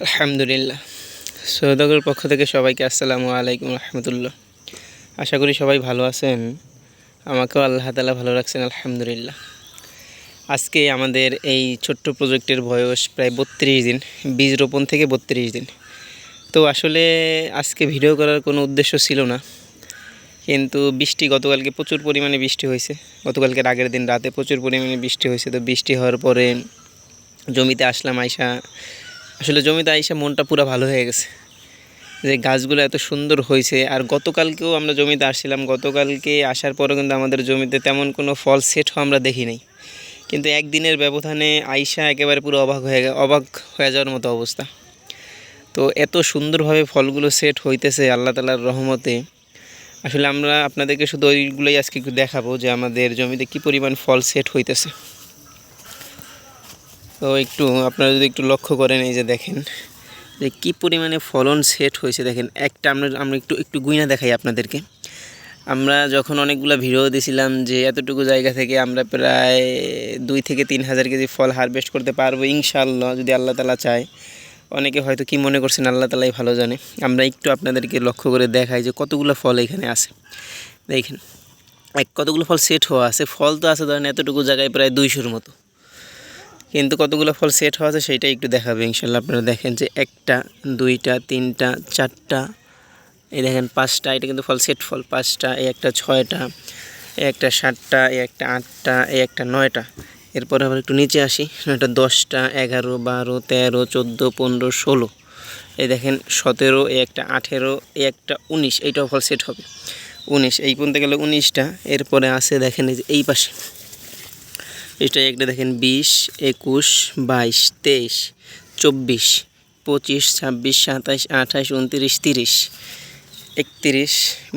আলহামদুলিল্লাহ। সৌদাগর পক্ষ থেকে সবাইকে আসসালামু আলাইকুম রহমতুল্লাহ। আশা করি সবাই ভালো আছেন। আমাকেও আল্লাহ তালা ভালো রাখছেন, আলহামদুলিল্লাহ। আজকে আমাদের এই ছোট্ট প্রজেক্টের বয়স প্রায় বত্রিশ দিন, বীজ রোপণ থেকে বত্রিশ দিন। তো আসলে আজকে ভিডিও করার কোনো উদ্দেশ্য ছিল না। কিন্তু বৃষ্টি, গতকালকে প্রচুর পরিমাণে বৃষ্টি হয়েছে। গতকালকের আগের দিন রাতে প্রচুর পরিমাণে বৃষ্টি হয়েছে। তো বৃষ্টি হওয়ার পরে জমিতে আসলাম আইসা আসলে জমিতে আইসা মনটা পুরো ভালো হয়ে গেছে। যে গাছগুলো এত সুন্দর হয়েছে, আর গতকালকেও আমরা জমিতে আসছিলাম, গতকালকে আসার পরে কিন্তু আমাদের জমিতে তেমন কোনো ফল সেট হওয়া আমরা দেখি নাই। কিন্তু একদিনের ব্যবধানে আইসা একেবারে পুরো অবাক হয়ে অবাক হয়ে যাওয়ার মতো অবস্থা। তো এত সুন্দরভাবে ফলগুলো সেট হইতেছে আল্লাহ তালার রহমতে। আসলে আমরা আপনাদেরকে শুধু ওইগুলোই আজকে একটু দেখাবো যে আমাদের জমিতে কি পরিমাণ ফল সেট হইতেছে। তো একটু, আপনারা যদি একটু লক্ষ্য করেন এই যে দেখেন, যে কী পরিমাণে ফলন সেট হয়েছে দেখেন। একটা আমরা আমরা একটু একটু গুইনা দেখাই আপনাদেরকে। আমরা যখন অনেকগুলো ভিডিও দিয়েছিলাম যে এতটুকু জায়গা থেকে আমরা প্রায় দুই থেকে তিন হাজার কেজি ফল হারভেস্ট করতে পারব ইনশাআল্লাহ, যদি আল্লাহ তালা চায়। অনেকে হয়তো কি মনে করছেন আল্লাহ তালাই ভালো জানে। আমরা একটু আপনাদেরকে লক্ষ্য করে দেখাই যে কতগুলো ফল এখানে আছে। দেখেন, এক কতগুলো ফল সেট হওয়া আছে। ফল তো আছে ধরেন এতটুকু জায়গায় প্রায় দুইশোর মতো। কিন্তু কতগুলো ফল সেট হওয়া আছে সেইটাই একটু দেখাবে। ইনশাল্লাহ আপনারা দেখেন যে একটা, দুইটা, তিনটা, চারটা, এই দেখেন পাঁচটা, এটা কিন্তু ফল সেট ফল, পাঁচটা, এই একটা ছয়টা, এই একটা সাতটা, এই একটা আটটা, এই একটা নয়টা। এরপরে আবার একটু নিচে আসি এটা দশটা, এগারো, বারো, তেরো, চোদ্দ, পনেরো, ষোলো। এই দেখেন সতেরো, এই একটা আঠেরো, এই একটা উনিশ, এইটাও ফল সেট হবে। উনিশ, এই পর্যন্ত গেলে উনিশটা, এরপরে আছে দেখেন এই যে এই পাশে। এটা একটা দেখেন, বিশ, একুশ, বাইশ, তেইশ, চব্বিশ, পঁচিশ, ছাব্বিশ সাতাশ আঠাশ উনত্রিশ, তিরিশ, একত্রিশ,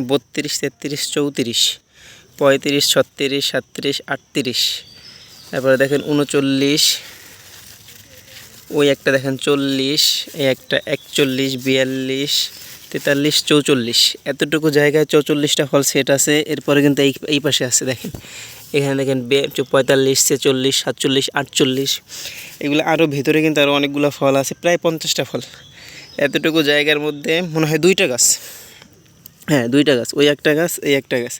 বত্রিশ, তেত্রিশ, চৌত্রিশ, পঁয়ত্রিশ, ছত্রিশ সাতত্রিশ আটত্রিশ। তারপরে দেখেন উনচল্লিশ, ওই একটা দেখেন চল্লিশ, এই একটা একচল্লিশ, বিয়াল্লিশ, তেতাল্লিশ, চৌচল্লিশ। এতটুকু জায়গায় চৌচল্লিশটা ফল সেট আছে, এরপরে কিন্তু এই এই পাশে আছে দেখেন। এখানে দেখেন পঁয়তাল্লিশ, ছেচল্লিশ, সাতচল্লিশ, আটচল্লিশ। এগুলো আরও ভেতরে কিন্তু আরও অনেকগুলো ফল আছে, প্রায় পঞ্চাশটা ফল। এতটুকু জায়গার মধ্যে মনে হয় দুইটা গাছ। হ্যাঁ দুইটা গাছ, ওই একটা গাছ, এই একটা গাছ।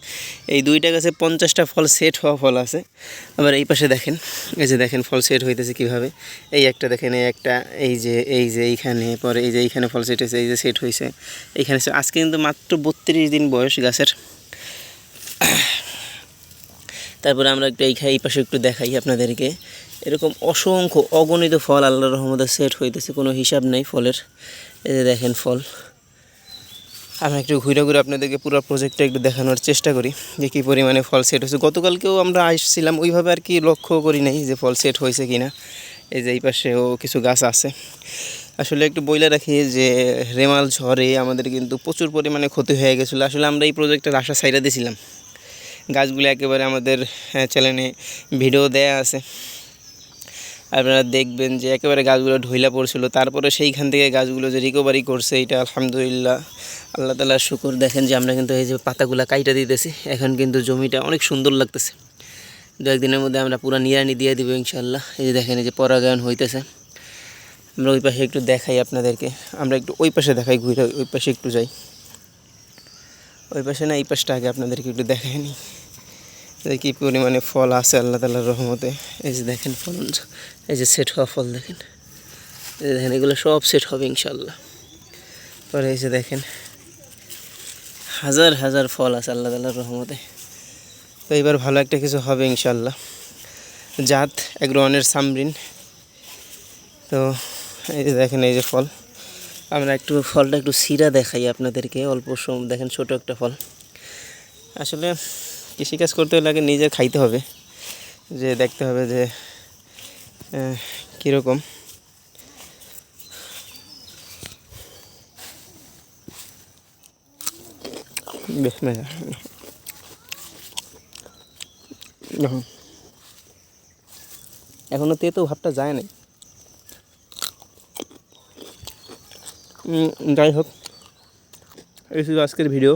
এই দুইটা গাছে পঞ্চাশটা ফল সেট হওয়া ফল আছে। আবার এই পাশে দেখেন, এই যে দেখেন ফল সেট হইতেছে কীভাবে। এই একটা দেখেন, এই একটা, এই যে এই যে এইখানে, পরে এই যে এইখানে ফল সেট হয়েছে এই যে সেট হয়েছে এইখানে আজকে কিন্তু মাত্র বত্রিশ দিন বয়স গাছের। তারপরে আমরা একটু এই এই পাশে একটু দেখাই আপনাদেরকে। এরকম অসংখ্য অগণিত ফল আল্লাহ রহমতে সেট হইতেছে, কোনো হিসাব নেই ফলের। এই যে দেখেন ফল। আমি একটু ঘুরে ঘুরে আপনাদেরকে পুরো প্রজেক্টটা একটু দেখানোর চেষ্টা করি, যে কী পরিমাণে ফল সেট হয়েছে। গতকালকেও আমরা আসছিলাম, ওইভাবে আর কি লক্ষ্য করি নাই যে ফল সেট হয়েছে কি না এই যে এই পাশেও কিছু গাছ আছে। আসলে একটু বইলে রাখি যে রেমাল ঝড়ে আমাদের কিন্তু প্রচুর পরিমাণে ক্ষতি হয়ে গেছিল। আসলে আমরা এই প্রজেক্টের আশা সাইডে দিয়েছিলাম গাছগুলো একেবারে আমাদের চ্যানেলে ভিডিও দেয়া আছে। আপনারা দেখবেন যে একেবারে গাছগুলো ঢইলা পড়ছিল। তারপরে সেইখান থেকে গাছগুলো যে রিকভারি করছে, এটা আলহামদুলিল্লাহ আল্লাহ তালার শুকুর। দেখেন যে আমরা কিন্তু এই যে পাতাগুলা কাইটা দিতেছি, এখন কিন্তু জমিটা অনেক সুন্দর লাগতেছে। দু একদিনের মধ্যে আমরা পুরো নিরানি দিয়ে দিব ইনশাল্লাহ এই যে দেখেন, এই যে পরাগায়ন হইতেছে। আমরা ওই পাশে একটু দেখাই আপনাদেরকে। আমরা একটু ওই পাশে দেখাই, ঘুরে ওই পাশে একটু যাই। ওই পাশে না, এই পাশটা আগে আপনাদেরকে একটু দেখাই নি। কী পরিমাণে ফল আছে আল্লাহ তালার রহমতে। এই যে দেখেন ফল, এই যে সেট হওয়া ফল দেখেন। এই দেখেন, এগুলো সব সেট হবে ইনশাল্লাহ পরে এই যে দেখেন, হাজার হাজার ফল আছে আল্লাহ তালার রহমতে। তো এবার ভালো একটা কিছু হবে ইনশাল্লাহ জাত এগ্রোয়ানের সামরিন। তো এই যে দেখেন, এই যে ফল। আমরা একটু ফলটা একটু সিরা দেখাই আপনাদেরকে, অল্প সময় দেখেন ছোট একটা ফল। আসলে কৃষিকাজ করতে হলে আগে নিজে খাইতে হবে, যে দেখতে হবে যে কীরকম। বেশ মজা দেখুন। এখনও তেতো ভাবটা যায় নাই। যাই হোক এই ছিল আজকের ভিডিও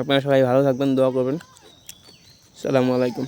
আপনারা সবাই ভালো থাকবেন দোয়া করবেন। সালামু আলাইকুম।